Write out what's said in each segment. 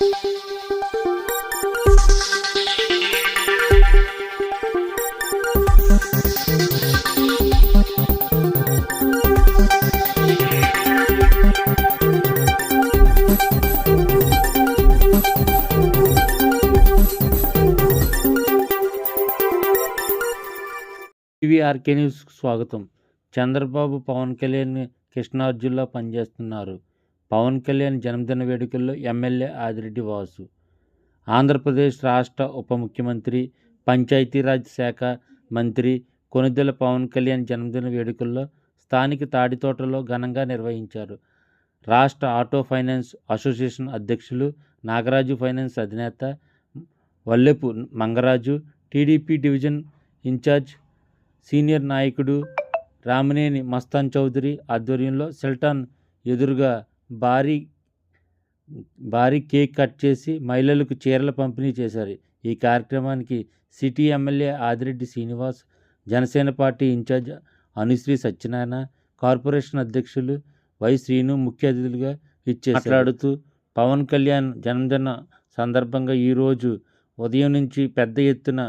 టీవీఆర్కే న్యూస్కు స్వాగతం. చంద్రబాబు పవన్ కళ్యాణ్ కృష్ణార్జున్లా పనిచేస్తున్నారు. పవన్ కళ్యాణ్ జన్మదిన వేడుకల్లో ఎమ్మెల్యే ఆదిరెడ్డి వాసు. ఆంధ్రప్రదేశ్ రాష్ట్ర ఉప ముఖ్యమంత్రి పంచాయతీరాజ్ శాఖ మంత్రి కొనిదెల పవన్ కళ్యాణ్ జన్మదిన వేడుకల్లో స్థానిక తాడితోటలో ఘనంగా నిర్వహించారు. రాష్ట్ర ఆటో ఫైనాన్స్ అసోసియేషన్ అధ్యక్షులు నాగరాజు ఫైనాన్స్ అధినేత Vallepu Mangaraju TDP division in charge senior నాయకుడు రామినేని మస్తాన్ చౌదరి ఆధ్వర్యంలో సెల్టాన్ ఎదురుగా భారీ భారీ కేక్ కట్ చేసి మహిళలకు చీరల పంపిణీ చేశారు. ఈ కార్యక్రమానికి city MLA Adireddy Srinivas Janasena party in charge Anusri Satyanarayana corporation అధ్యక్షులు వై శ్రీను ముఖ్య అతిథులుగా ఇచ్చే మాట్లాడుతూ పవన్ కళ్యాణ్ జన్మదిన సందర్భంగా ఈరోజు ఉదయం నుంచి పెద్ద ఎత్తున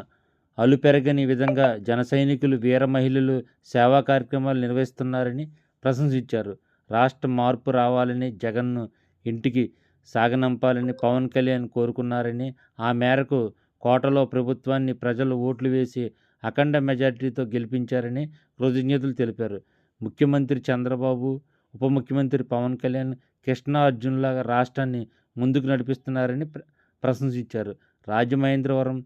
అలుపెరగని విధంగా జన సైనికులు వీర మహిళలు సేవా కార్యక్రమాలు నిర్వహిస్తున్నారని ప్రశంసించారు. రాష్ట్ర మార్పు రావాలని జగన్ను ఇంటికి సాగనంపాలని పవన్ కళ్యాణ్ కోరుకున్నారని ఆ మేరకు కోటలో ప్రభుత్వాన్ని ప్రజలు ఓట్లు వేసి అఖండ మెజార్టీతో గెలిపించారని కృతజ్ఞతలు తెలిపారు. ముఖ్యమంత్రి చంద్రబాబు ఉప ముఖ్యమంత్రి పవన్ కళ్యాణ్ కృష్ణ అర్జున్లాగా రాష్ట్రాన్ని ముందుకు నడిపిస్తున్నారని ప్ర- ప్రశంసించారు. రాజమహేంద్రవరం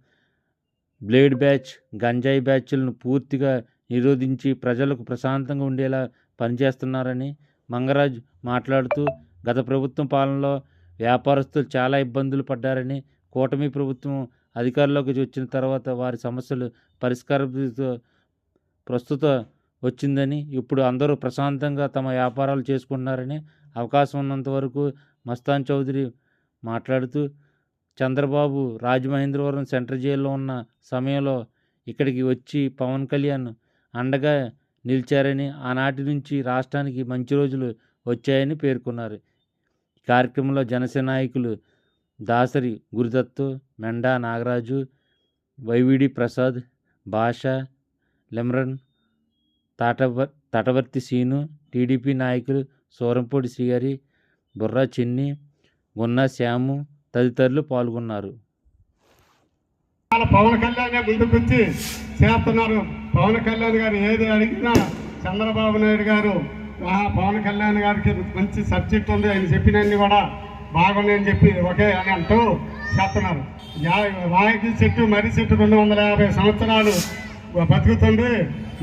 బ్లేడ్ బ్యాచ్ గంజాయి బ్యాచ్లను పూర్తిగా నిరోధించి ప్రజలకు ప్రశాంతంగా ఉండేలా పనిచేస్తున్నారని మంగరాజ్ మాట్లాడుతూ గత ప్రభుత్వం పాలనలో వ్యాపారస్తులు చాలా ఇబ్బందులు పడ్డారని కూటమి ప్రభుత్వం అధికారంలోకి వచ్చిన తర్వాత వారి సమస్యలు పరిష్కారంతో ప్రస్తుత వచ్చిందని ఇప్పుడు అందరూ ప్రశాంతంగా తమ వ్యాపారాలు చేసుకుంటున్నారని అవకాశం ఉన్నంత వరకు మస్తాన్ చౌదరి మాట్లాడుతూ చంద్రబాబు రాజమహేంద్రవరం సెంట్రల్ జైల్లో ఉన్న సమయంలో ఇక్కడికి వచ్చి పవన్ కళ్యాణ్ అండగా నిలిచారని ఆనాటి నుంచి రాష్ట్రానికి మంచి రోజులు వచ్చాయని పేర్కొన్నారు. కార్యక్రమంలో జనసేన నాయకులు దాసరి గురుదత్తు మెండా నాగరాజు వైవిడి ప్రసాద్ భాష లెమ్రన్ తాటవ తటవర్తి సీను టీడీపీ నాయకులు సూరంపూడి శ్రీహరి బుర్రా చిన్ని గున్నా శ్యాము తదితరులు పాల్గొన్నారు. పవన్ కళ్యాణ్ ముందుకొచ్చి చేస్తున్నారు. పవన్ కళ్యాణ్ గారు ఏది అడిగినా చంద్రబాబు నాయుడు గారు పవన్ కళ్యాణ్ గారికి మంచి సబ్జెక్ట్ ఉంది ఆయన చెప్పినన్ని కూడా బాగున్నాయని చెప్పి ఒకే అని అంటూ చెప్తున్నారు యా- రాగి చెట్టు మర్రి చెట్టు రెండు వందల యాభై సంవత్సరాలు బతుకుతుంది.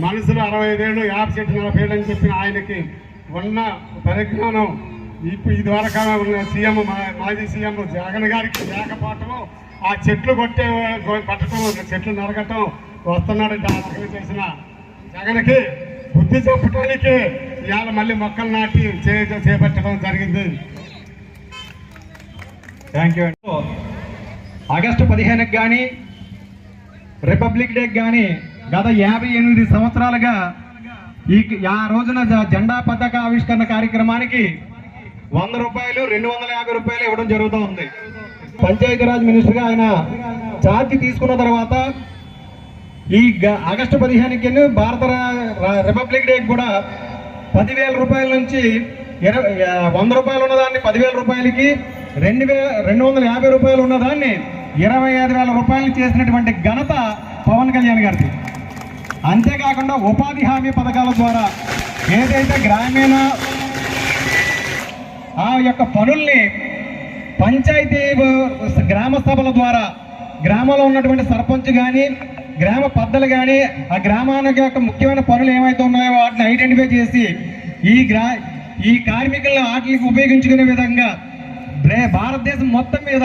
మనుషులు అరవై ఐదేళ్ళు యాభై చెట్టు నలభై ఏళ్ళు అని చెప్పిన ఆయనకి ఉన్న పరిజ్ఞానం ఇప్పుడు ఇదివరకు ఉన్న సీఎం మా- మాజీ సీఎం జగన్ గారికి లేకపోవటము ఆ చెట్లు కొట్టే పట్టడం చెట్లు నరకటం వస్తున్నాడు డాక్టర్లు చేసిన జగన్కి బుద్ధి చెప్పడానికి ఇవాళ మళ్ళీ మొక్కలు నాటి చేపట్టడం జరిగింది. థ్యాంక్ యూ ఆగస్టు పదిహేనుకి కానీ రిపబ్లిక్ డేకి కానీ గత యాభై ఎనిమిది సంవత్సరాలుగా ఈ ఆ రోజున జెండా పతాక ఆవిష్కరణ కార్యక్రమానికి వంద రూపాయలు రెండు వందల యాభై రూపాయలు ఇవ్వడం జరుగుతూ ఉంది. పంచాయతీరాజ్ మినిస్టర్గా ఆయన ఛార్జ్ తీసుకున్న తర్వాత ఈ గ- ఆగస్టు పదిహేనుకి భారత రిపబ్లిక్ డేకి కూడా పదివేల రూపాయల నుంచి ఇరవై వంద రూపాయలు ఉన్నదాన్ని పదివేల రూపాయలకి రెండు వేల రెండు వందల యాభై రూపాయలు ఉన్నదాన్ని ఇరవై ఐదు వేల రూపాయలు చేసినటువంటి ఘనత పవన్ కళ్యాణ్ గారిది. అంతేకాకుండా ఉపాధి హామీ పథకాల ద్వారా ఏదైతే గ్రామీణ ఆ యొక్క పనుల్ని పంచాయతీ గ్రామ సభల ద్వారా గ్రామంలో ఉన్నటువంటి సర్పంచ్ కానీ గ్రామ పెద్దలు కానీ ఆ గ్రామానికి యొక్క ముఖ్యమైన పనులు ఏమైతే ఉన్నాయో వాటిని ఐడెంటిఫై చేసి ఈ గ్రా ఈ కార్మికులను వాటికి ఉపయోగించుకునే విధంగా భారతదేశం మొత్తం మీద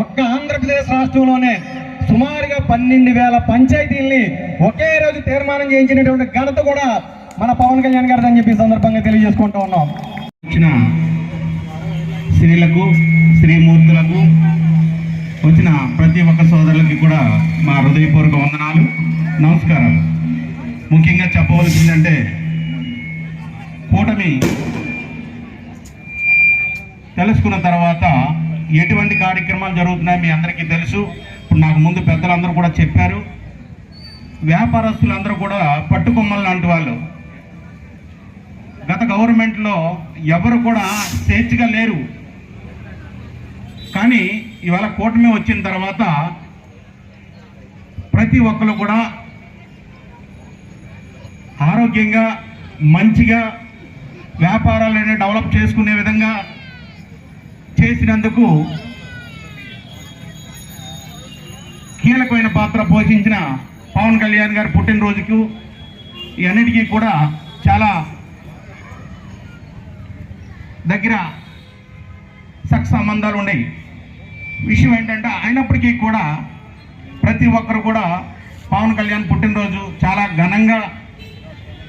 ఒక్క ఆంధ్రప్రదేశ్ రాష్ట్రంలోనే సుమారుగా పన్నెండు వేల పంచాయతీల్ని ఒకే రోజు తీర్మానం చేయించినటువంటి ఘనత కూడా మన పవన్ కళ్యాణ్ గారు అని చెప్పి సందర్భంగా తెలియజేసుకుంటూ ఉన్నాం. వచ్చిన స్త్రీలకు స్త్రీమూర్తులకు వచ్చిన ప్రతి ఒక్క సోదరులకి కూడా మా హృదయపూర్వక వందనాలు. నమస్కారం. ముఖ్యంగా చెప్పవలసిందంటే కూటమి తెలుసుకున్న తర్వాత ఎటువంటి కార్యక్రమాలు జరుగుతున్నాయి మీ అందరికీ తెలుసు. ఇప్పుడు నాకు ముందు పెద్దలందరూ కూడా చెప్పారు. వ్యాపారస్తులందరూ కూడా పట్టుకొమ్మలు లాంటి వాళ్ళు. గత గవర్నమెంట్లో ఎవరు కూడా స్వేచ్ఛగా లేరు. కానీ ఇవాళ కూటమి వచ్చిన తర్వాత ప్రతి ఒక్కరు కూడా ఆరోగ్యంగా మంచిగా వ్యాపారాలను డెవలప్ చేసుకునే విధంగా చేసినందుకు కీలకమైన పాత్ర పోషించిన పవన్ కళ్యాణ్ గారి పుట్టినరోజుకు ఇవన్నిటికీ కూడా చాలా దగ్గర సక్ సంబంధాలు ఉన్నాయి. విషయం ఏంటంటే అయినప్పటికీ కూడా ప్రతి ఒక్కరు కూడా పవన్ కళ్యాణ్ పుట్టినరోజు చాలా ఘనంగా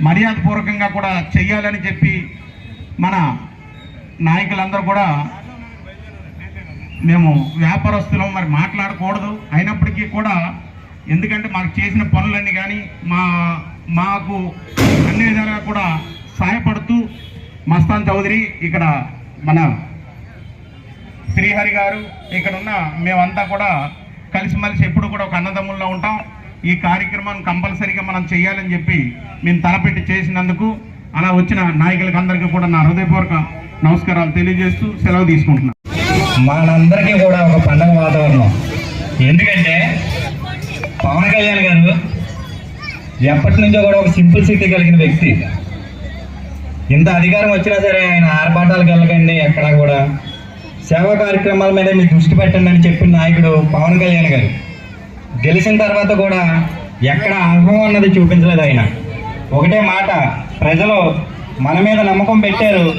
మర్యాదపూర్వకంగా కూడా చెయ్యాలని చెప్పి మన నాయకులందరూ కూడా మేము వ్యాపారస్తులం మరి మాట్లాడకూడదు. అయినప్పటికీ కూడా ఎందుకంటే మాకు చేసిన పనులన్నీ కానీ మా మాకు అన్ని విధాలుగా కూడా సహాయపడుతూ మస్తాన్ చౌదరి ఇక్కడ మన శ్రీహరి గారు ఇక్కడ ఉన్న మేమంతా కూడా కలిసిమెలిసి ఎప్పుడు కూడా ఒక అన్నదమ్ముల్లో ఉంటాం. ఈ కార్యక్రమాన్ని కంపల్సరీగా మనం చేయాలని చెప్పి మేము తలపెట్టి చేసినందుకు అలా వచ్చిన నాయకులకు అందరికీ కూడా నా హృదయపూర్వక నమస్కారాలు తెలియజేస్తూ సెలవు తీసుకుంటున్నాను. మనందరికీ కూడా ఒక పండగ వాతావరణం. ఎందుకంటే పవన్ కళ్యాణ్ గారు ఎప్పటి నుంచో కూడా ఒక సింపుల్ సిటీ కలిగిన వ్యక్తి. ఇంత అధికారం వచ్చినా సరే ఆయన ఆర్భాటాలు కలగండి ఎక్కడా కూడా సేవా కార్యక్రమాల మీద మీ దృష్టి పెట్టండి అని చెప్పిన నాయకుడు పవన్ కళ్యాణ్ గారు. గెలిచిన తర్వాత కూడా ఎక్కడ అర్హం అన్నది చూపించలేదు ఆయన. ఒకటే మాట ప్రజలు మన మీద నమ్మకం పెట్టారు.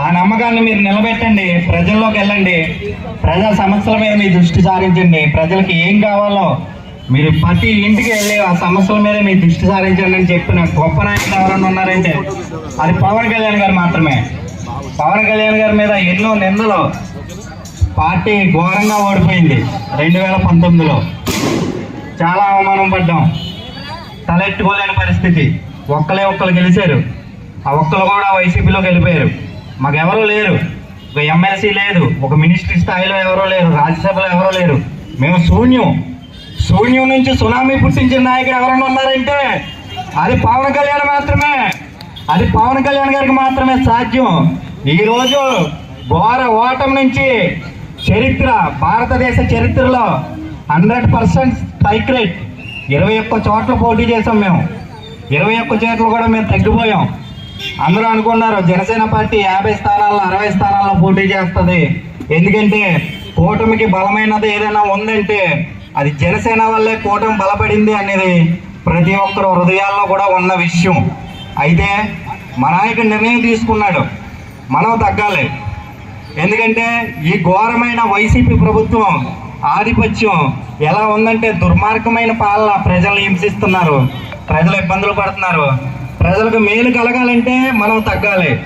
ఆ నమ్మకాన్ని మీరు నిలబెట్టండి ప్రజల్లోకి వెళ్ళండి. ప్రజా సమస్యల మీద మీ దృష్టి సారించండి. ప్రజలకి ఏం కావాలో మీరు ప్రతి ఇంటికి వెళ్ళి ఆ సమస్యల మీద మీ దృష్టి సారించండి అని చెప్పిన గొప్ప నాయకులు ఎవరైనా ఉన్నారంటే అది పవన్ కళ్యాణ్ గారు మాత్రమే. పవన్ కళ్యాణ్ గారి మీద ఎన్నో నిందలు పార్టీ ఘోరంగా ఓడిపోయింది. రెండు వేల పంతొమ్మిదిలో. చాలా అవమానం పడ్డాం. తలెట్టుకోలేని పరిస్థితి. ఒక్కలే ఒక్కరు గెలిచారు. ఆ ఒక్కరు కూడా వైసీపీలోకి వెళ్ళిపోయారు. మాకు ఎవరూ లేరు. ఒక ఎమ్మెల్సీ లేదు. ఒక మినిస్ట్రీ స్థాయిలో ఎవరూ లేరు. రాజ్యసభలో ఎవరూ లేరు. మేము శూన్యం. శూన్యం నుంచి సునామీ పుట్టించిన నాయకుడు ఎవరైనా ఉన్నారంటే అది పవన్ కళ్యాణ్ మాత్రమే. అది పవన్ కళ్యాణ్ గారికి మాత్రమే సాధ్యం. ఈరోజు ఘోర ఓటం నుంచి చరిత్ర భారతదేశ చరిత్రలో హండ్రెడ్ పర్సెంట్ స్ట్రైక్ రేట్. ఇరవై ఒక్క చోట్ల పోటీ చేసాం మేము. ఇరవై ఒక్క చోట్ల కూడా మేము తగ్గిపోయాం. అందరూ అనుకున్నారు జనసేన పార్టీ యాభై స్థానాల్లో అరవై స్థానాల్లో పోటీ చేస్తుంది. ఎందుకంటే కూటమికి బలమైనది ఏదైనా ఉందంటే అది జనసేన వల్లే కూటమి బలపడింది అనేది ప్రతి ఒక్కరు హృదయాల్లో కూడా ఉన్న విషయం. అయితే మా నాయకుడు నిర్ణయం తీసుకున్నాడు. మనం తగ్గాలి. ఎందుకంటే ఈ ఘోరమైన వైసీపీ ప్రభుత్వం ఆధిపత్యం ఎలా ఉందంటే దుర్మార్గమైన పాలన ప్రజల్ని హింసిస్తున్నారు. ప్రజలు ఇబ్బందులు పడుతున్నారు. ప్రజలకు మేలు కలగాలంటే మనం తగ్గాలి.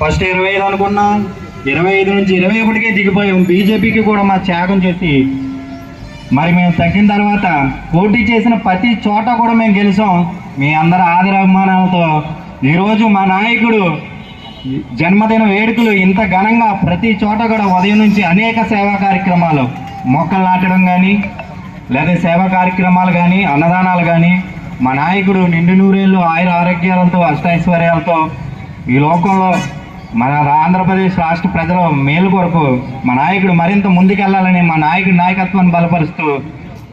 ఫస్ట్ ఇరవై ఐదు అనుకున్నాం ఇరవై ఐదు నుంచి ఇరవై ఒకటికే దిగిపోయాం బీజేపీకి కూడా మా త్యాగం చేసి మరి మేము తగ్గిన తర్వాత పోటీ చేసిన ప్రతి చోట కూడా మేము గెలిచాం. మీ అందరి ఆదరాభిమానాలతో ఈరోజు మా నాయకుడు జన్మదిన వేడుకలు ఇంత ఘనంగా ప్రతి చోట కూడా ఉదయం నుంచి అనేక సేవా కార్యక్రమాలు. మొక్కలు నాటడం కానీ లేదా సేవా కార్యక్రమాలు కానీ అన్నదానాలు కానీ మా నాయకుడు నిండు నూరేళ్ళు ఆయుర ఆరోగ్యాలతో అష్టైశ్వర్యాలతో ఈ లోకంలో మన ఆంధ్రప్రదేశ్ రాష్ట్ర ప్రజల మేలు కొరకు మా నాయకుడు మరింత ముందుకెళ్ళాలని మా నాయకుడి నాయకత్వాన్ని బలపరుస్తూ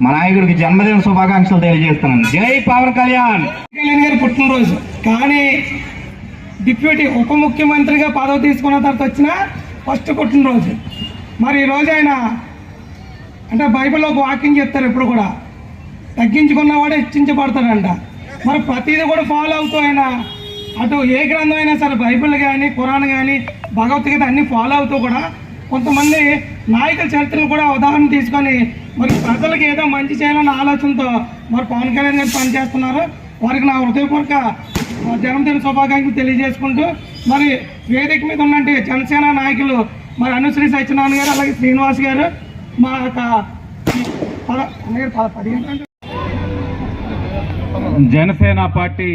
మా నాయకుడికి జన్మదిన శుభాకాంక్షలు తెలియజేస్తున్నాను. జై పవన్ కళ్యాణ్! కళ్యాణ్ గారి పుట్టినరోజు. కానీ డిప్యూటీ ఉప ముఖ్యమంత్రిగా పదవి తీసుకున్న తర్వాత వచ్చిన ఫస్ట్ పుట్టినరోజు మరి ఈరోజు ఆయన అంటే బైబిల్లో ఒక వాక్యం చెప్తారు ఎప్పుడు కూడా. తగ్గించుకున్నవాడే హెచ్చించబడతాడంట. మరి ప్రతిదీ కూడా ఫాలో అవుతూ ఆయన అటు ఏ గ్రంథం అయినా సరే బైబిల్ కానీ ఖురాన్ కానీ భగవద్గీత అన్నీ ఫాలో అవుతూ కూడా కొంతమంది నాయకుల చరిత్రలు కూడా ఉదాహరణ తీసుకొని మరి ప్రజలకు ఏదో మంచి చేయాలన్న ఆలోచనతో మరి పవన్ కళ్యాణ్ గారు పనిచేస్తున్నారు. వారికి నా హృదయపూర్వక జన్మదిన శుభాకాంక్షలు తెలియజేసుకుంటూ మరి వేదిక మీద ఉన్నటువంటి జనసేన నాయకులు మరి అనుశ్రీ సత్యనారాయణ గారు అలాగే శ్రీనివాస్ గారు మా యొక్క జనసేన పార్టీ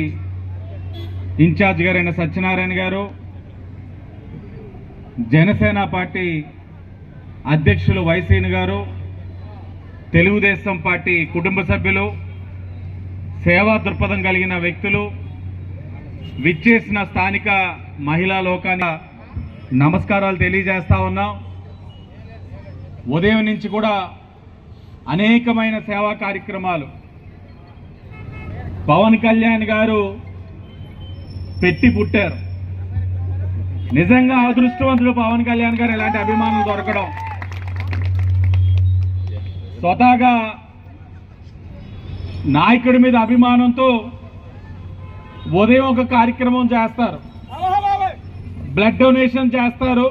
ఇన్ఛార్జ్ గారైన సత్యనారాయణ గారు జనసేన పార్టీ అధ్యక్షులు వైసీని గారు తెలుగుదేశం పార్టీ కుటుంబ సభ్యులు సేవా దృక్పథం కలిగిన వ్యక్తులు విచ్చేసిన స్థానిక మహిళా లోకాన్ని నమస్కారాలు తెలియజేస్తా ఉన్నాం. ఉదయం నుంచి కూడా అనేకమైన సేవా కార్యక్రమాలు. పవన్ కళ్యాణ్ గారు పెట్టి పుట్టారు. నిజంగా అదృష్టవంతుడు పవన్ కళ్యాణ్ గారు ఇలాంటి అభిమానులు దొరకడం. స్వతహాగా నాయకుడి మీద అభిమానంతో ఉదయం ఒక కార్యక్రమం చేస్తారు. బ్లడ్ డొనేషన్ చేస్తారు.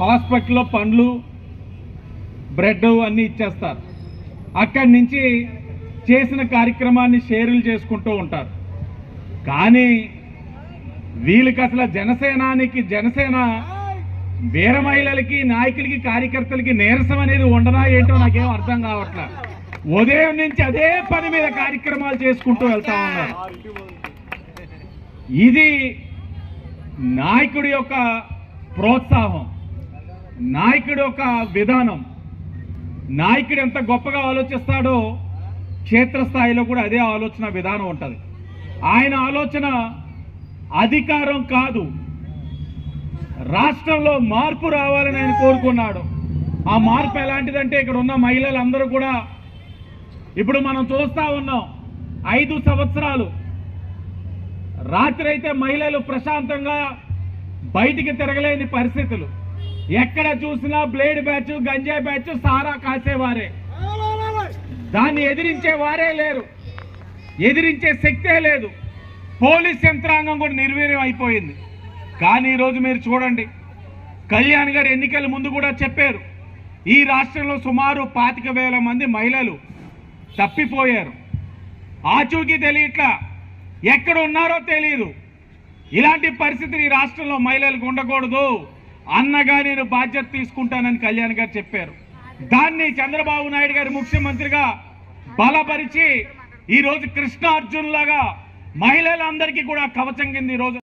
హాస్పిటల్లో పండ్లు బ్రెడ్ అన్నీ ఇచ్చేస్తారు. అక్కడి నుంచి చేసిన కార్యక్రమాన్ని షేర్లు చేసుకుంటూ ఉంటారు. కానీ వీళ్ళకి అసలు జనసేనానికి జనసేన వీర మహిళలకి నాయకులకి కార్యకర్తలకి నీరసం అనేది ఉండదా ఏంటో నాకేం అర్థం కావట్లేదు. ఉదయం నుంచి అదే పని మీద కార్యక్రమాలు చేసుకుంటూ వెళ్తా ఉన్నారు. ఇది నాయకుడి యొక్క ప్రోత్సాహం నాయకుడి యొక్క విధానం. నాయకుడు ఎంత గొప్పగా ఆలోచిస్తాడో క్షేత్రస్థాయిలో కూడా అదే ఆలోచన విధానం ఉంటుంది. ఆయన ఆలోచన అధికారం కాదు రాష్ట్రంలో మార్పు రావాలని ఆయన కోరుకున్నాడు. ఆ మార్పు ఎలాంటిదంటే ఇక్కడ ఉన్న మహిళలందరూ కూడా ఇప్పుడు మనం చూస్తా ఉన్నాం ఐదు సంవత్సరాలు రాత్రి అయితే మహిళలు ప్రశాంతంగా బయటికి తిరగలేని పరిస్థితులు. ఎక్కడ చూసినా బ్లేడ్ బ్యాచ్ గంజాయి బ్యాచ్ సారా కాసేవారే. దాన్ని ఎదిరించే వారే లేరు. ఎదిరించే శక్తే లేదు. పోలీస్ యంత్రాంగం కూడా నిర్వీర్యం అయిపోయింది. కానీ ఈరోజు మీరు చూడండి కళ్యాణ్ గారు ఎన్నికల ముందు కూడా చెప్పారు ఈ రాష్ట్రంలో సుమారు పాతిక వేల మంది మహిళలు తప్పిపోయారు. ఆచూకీ తెలియట్లా ఎక్కడ ఉన్నారో తెలియదు ఇలాంటి పరిస్థితి ఈ రాష్ట్రంలో మహిళలకు ఉండకూడదు. అన్నగా నేను బాధ్యత తీసుకుంటానని కళ్యాణ్ గారు చెప్పారు. దాన్ని చంద్రబాబు నాయుడు గారు ముఖ్యమంత్రిగా బలపరిచి ఈ రోజు లాగా మహిళలందరికీ కూడా కవచం కింద ఈరోజు